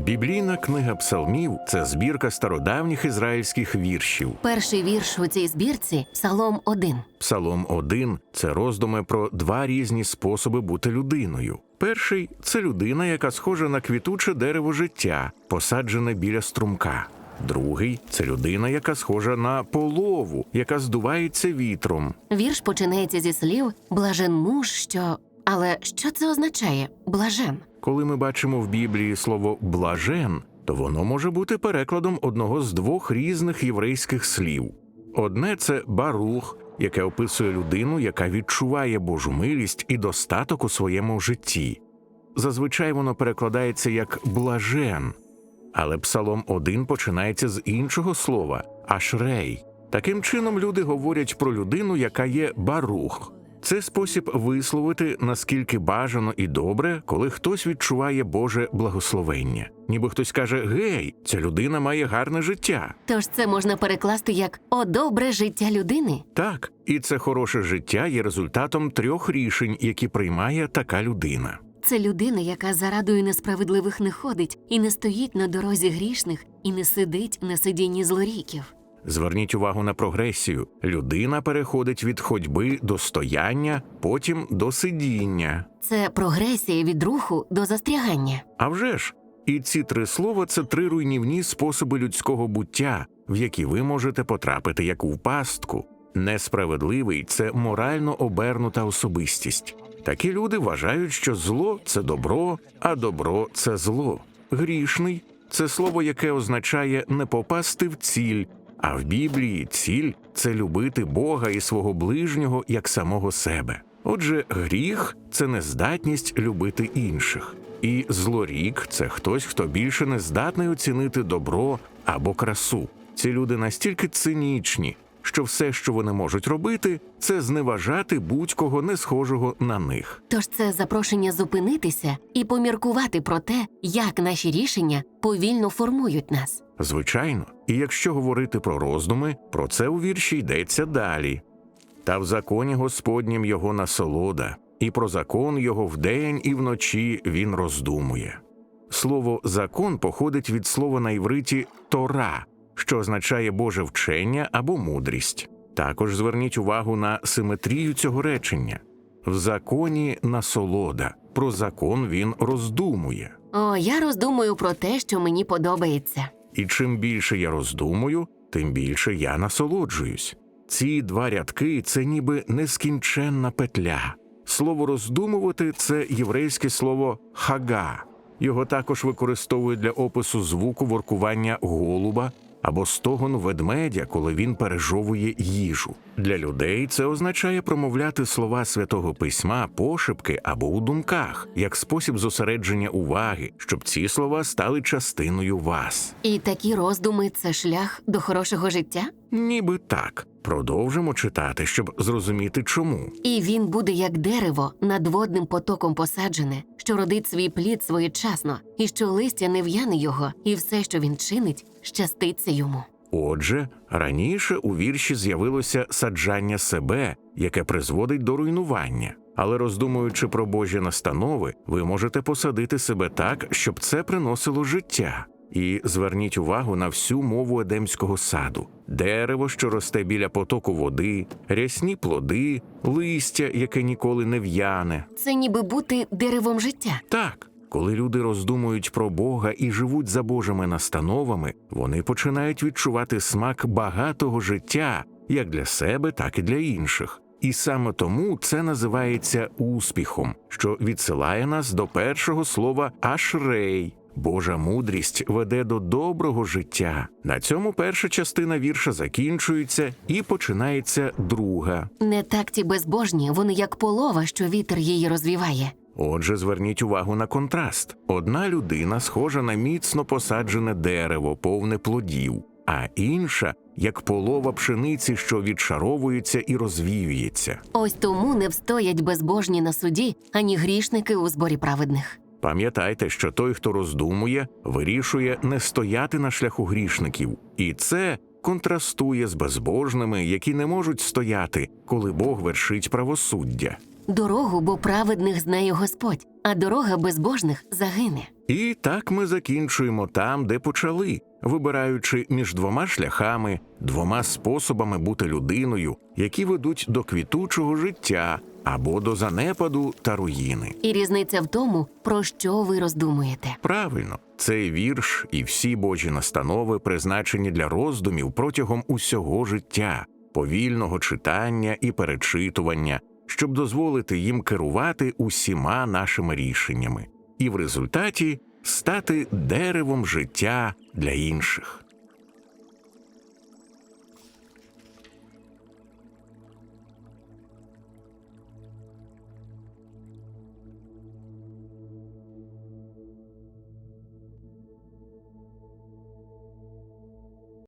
Біблійна книга псалмів це збірка стародавніх ізраїльських віршів. Перший вірш у цій збірці Псалом 1. Псалом 1 – це роздуми про два різні способи бути людиною. Перший це людина, яка схожа на квітуче дерево життя, посаджене біля струмка. Другий це людина, яка схожа на полову, яка здувається вітром. Вірш починається зі слів Блажен муж, що. Але що це означає? Блажен. Коли ми бачимо в Біблії слово блажен, то воно може бути перекладом одного з двох різних єврейських слів. Одне це барух, яке описує людину, яка відчуває Божу милість і достаток у своєму житті. Зазвичай воно перекладається як блажен. Але Псалом 1 починається з іншого слова ашрей. Таким чином люди говорять про людину, яка є барух. Це спосіб висловити наскільки бажано і добре, коли хтось відчуває Боже благословення. Ніби хтось каже: Гей, ця людина має гарне життя. Тож це можна перекласти як О добре життя людини. Так, і це хороше життя є результатом трьох рішень, які приймає така людина. Це людина, яка за радою несправедливих не ходить і не стоїть на дорозі грішних, і не сидить на сидінні злоріків. Зверніть увагу на прогресію. Людина переходить від ходьби до стояння, потім до сидіння. Це прогресія від руху до застрягання. А вже ж, і ці три слова це три руйнівні способи людського буття, в які ви можете потрапити як у пастку. Несправедливий це морально обернута особистість. Такі люди вважають, що зло це добро, а добро це зло. Грішний це слово, яке означає не попасти в ціль. А в Біблії ціль це любити Бога і свого ближнього як самого себе. Отже, гріх це нездатність любити інших, і злорік це хтось, хто більше не здатний оцінити добро або красу. Ці люди настільки цинічні, що все, що вони можуть робити, це зневажати будь-кого не схожого на них. Тож це запрошення зупинитися і поміркувати про те, як наші рішення повільно формують нас. Звичайно, і якщо говорити про роздуми, про це у вірші йдеться далі. Та в законі Господнім його насолода, і про закон його вдень і вночі він роздумує. Слово закон походить від слова на івриті Тора, що означає Боже вчення або мудрість. Також зверніть увагу на симетрію цього речення. В законі насолода, про закон він роздумує. О, я роздумую про те, що мені подобається. І чим більше я роздумую, тим більше я насолоджуюсь. Ці два рядки це ніби нескінченна петля. Слово роздумувати це єврейське слово хага. Його також використовують для опису звуку воркування голуба або стогону ведмедя, коли він пережовує їжу. Для людей це означає промовляти слова святого письма пошепки або у думках, як спосіб зосередження уваги, щоб ці слова стали частиною вас. І такі роздуми це шлях до хорошого життя. Ніби так. Продовжимо читати, щоб зрозуміти чому. І він буде як дерево над водним потоком посаджене, що родить свій плід своєчасно, і що листя не в'яне його, і все, що він чинить, щаститься йому. Отже, раніше у вірші з'явилося саджання себе, яке призводить до руйнування. Але роздумуючи про Божі настанови, ви можете посадити себе так, щоб це приносило життя. І зверніть увагу на всю мову едемського саду: дерево, що росте біля потоку води, рясні плоди, листя, яке ніколи не в'яне. Це ніби бути деревом життя. Так, коли люди роздумують про Бога і живуть за Божими настановами, вони починають відчувати смак багатого життя як для себе, так і для інших. І саме тому це називається успіхом, що відсилає нас до першого слова ашрей. Божа мудрість веде до доброго життя. На цьому перша частина вірша закінчується і починається друга. Не так ті безбожні, вони як полова, що вітер її розвіває. Отже, зверніть увагу на контраст. Одна людина схожа на міцно посаджене дерево, повне плодів, а інша як полова пшениці, що відшаровується і розвіюється. Ось тому не встоять безбожні на суді, ані грішники у зборі праведних. Пам'ятайте, що той, хто роздумує, вирішує не стояти на шляху грішників, і це контрастує з безбожними, які не можуть стояти, коли Бог вершить правосуддя. Дорогу, бо праведних знає Господь, а дорога безбожних загине. І так ми закінчуємо там, де почали, вибираючи між двома шляхами, двома способами бути людиною, які ведуть до квітучого життя або до занепаду та руїни. І різниця в тому, про що ви роздумуєте. Правильно, цей вірш і всі Божі настанови призначені для роздумів протягом усього життя, повільного читання і перечитування, щоб дозволити їм керувати усіма нашими рішеннями, і в результаті стати деревом життя для інших.